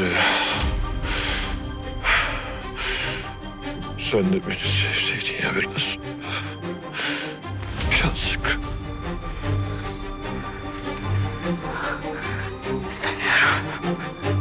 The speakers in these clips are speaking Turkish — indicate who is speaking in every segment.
Speaker 1: Emre. Sen de beni sevseydin ya biraz. Yazık. Çıkar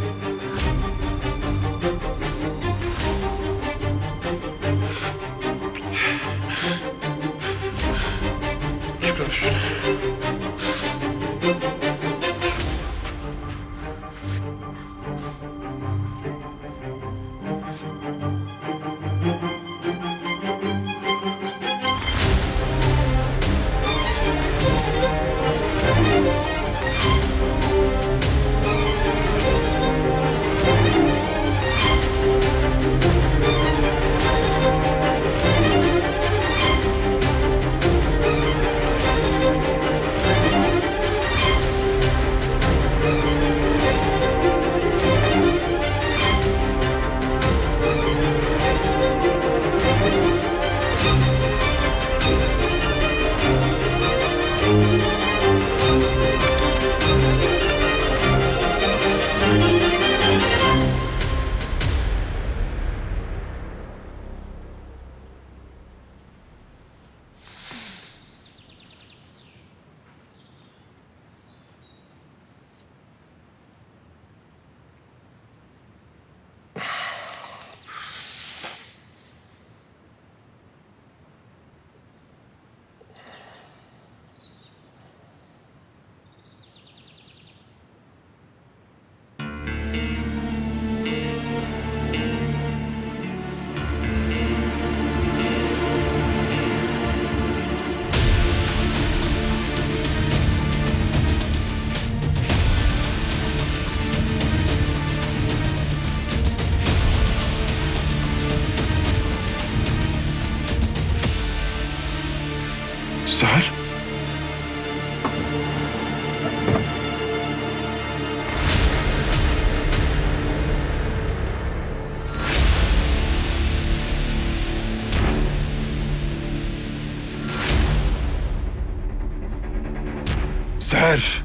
Speaker 1: Seher.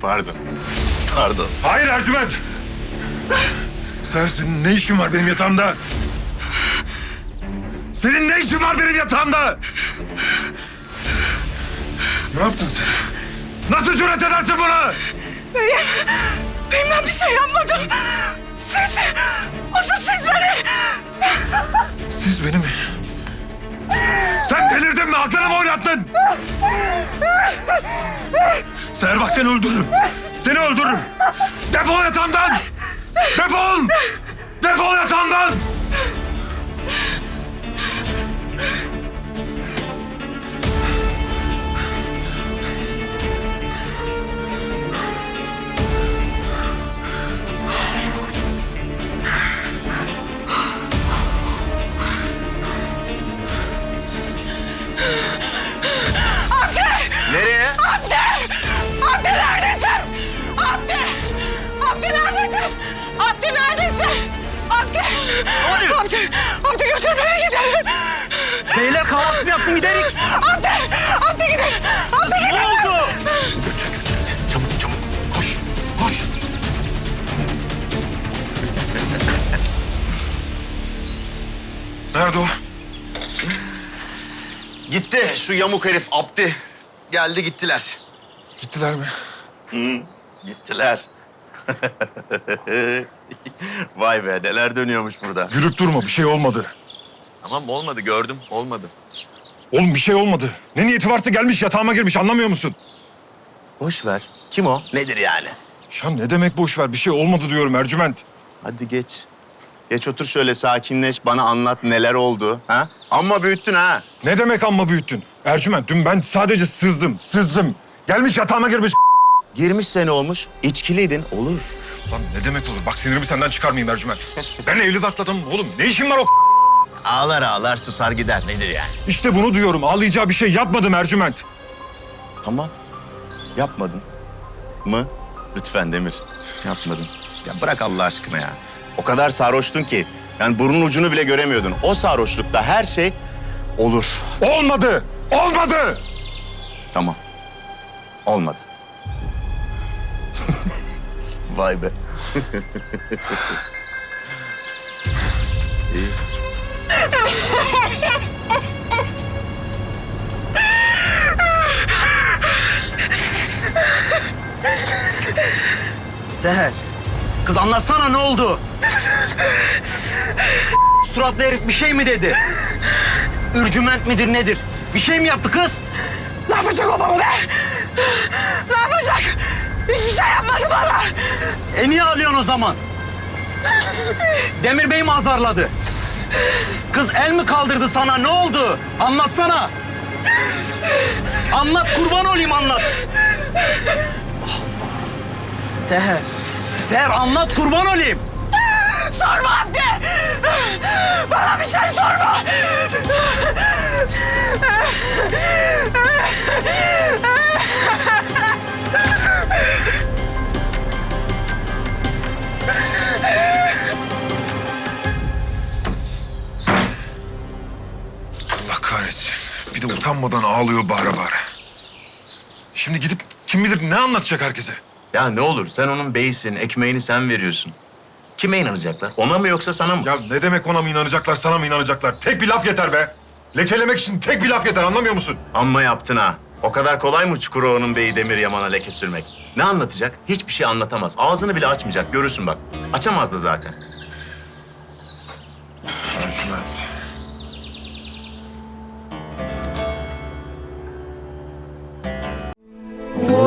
Speaker 2: Pardon. Pardon.
Speaker 1: Hayır Ercüment. Seher senin ne işin var benim yatağımda? Senin ne işin var benim yatağımda? Ne yaptın sen? Nasıl cüret edersin buna?
Speaker 3: Beyim, beyim ben bir şey yapmadım. Siz, asıl siz beni.
Speaker 1: Siz beni mi? Sen delirdin mi? Aklını mı oynattın? Seher seni öldürürüm. Seni öldürürüm. Defol yatağımdan! Defol! Defol yatağımdan!
Speaker 3: Neredesin? Abdi neredesin? Abdi! Abdi! Abdi götür beni gidelim.
Speaker 4: Beyler kahvaltısını yapsın giderik.
Speaker 3: Abdi! Abdi gidelim. Abdi
Speaker 4: Ne
Speaker 3: gidelim.
Speaker 4: oldu?
Speaker 2: Götür götür. Çabuk çabuk. Koş. Koş.
Speaker 1: Nerede o?
Speaker 2: Gitti şu yamuk herif Abdi. Geldi gittiler.
Speaker 1: Gittiler mi?
Speaker 2: Gittiler. Vay be neler dönüyormuş burada.
Speaker 1: Gülüp durma bir şey olmadı.
Speaker 2: Tamam olmadı gördüm olmadı.
Speaker 1: Oğlum bir şey olmadı. Ne niyeti varsa gelmiş yatağıma girmiş anlamıyor musun?
Speaker 2: Boş ver. Kim o? Nedir yani?
Speaker 1: Ya ne demek boş ver bir şey olmadı diyorum Ercüment.
Speaker 2: Hadi geç. Geç otur şöyle sakinleş bana anlat neler oldu. Ha? Amma büyüttün ha.
Speaker 1: Ne demek amma büyüttün? Ercüment dün ben sadece sızdım, sızdım. Gelmiş yatağıma girmiş.
Speaker 2: Girmiş sene olmuş. İçkiliydin. Olur.
Speaker 1: Lan ne demek olur? Bak sinirimi senden çıkarmayayım Ercüment. Ben evli barklı adamım oğlum. Ne işim var o
Speaker 2: Ağlar ağlar susar gider. Nedir yani?
Speaker 1: İşte bunu diyorum. Ağlayacağı bir şey yapmadım Ercüment.
Speaker 2: Tamam. Yapmadın. Mı? Lütfen Demir. Yapmadın. Ya bırak Allah aşkına ya. O kadar sarhoştun ki. Yani burnun ucunu bile göremiyordun. O sarhoşlukta her şey olur.
Speaker 1: Olmadı. Olmadı.
Speaker 2: Tamam. Olmadı. Vay be. İyi.
Speaker 4: Seher. Kız anlatsana ne oldu? Suratlı herif bir şey mi dedi? Ürcüment midir nedir? Bir şey mi yaptı kız?
Speaker 3: Ne yapacak o bana be?
Speaker 4: E niye ağlıyorsun o zaman? Demir Bey mi azarladı? Kız el mi kaldırdı sana? Ne oldu? Anlatsana. Anlat kurban olayım anlat. Seher. Seher anlat kurban olayım.
Speaker 3: Sorma Abdi. Bana bir şey sorma.
Speaker 1: Bir de utanmadan ağlıyor bağıra bağıra. Şimdi gidip kim bilir ne anlatacak herkese?
Speaker 2: Ya ne olur sen onun beysin, ekmeğini sen veriyorsun. Kime inanacaklar? Ona mı yoksa sana mı?
Speaker 1: Ya ne demek ona mı inanacaklar, sana mı inanacaklar? Tek bir laf yeter be. Lekelemek için tek bir laf yeter anlamıyor musun?
Speaker 2: Amma yaptın ha. O kadar kolay mı Çukurova'nın beyi Demir Yaman'a leke sürmek? Ne anlatacak? Hiçbir şey anlatamaz. Ağzını bile açmayacak. Görürsün bak. Açamaz da zaten.
Speaker 1: Ercüment.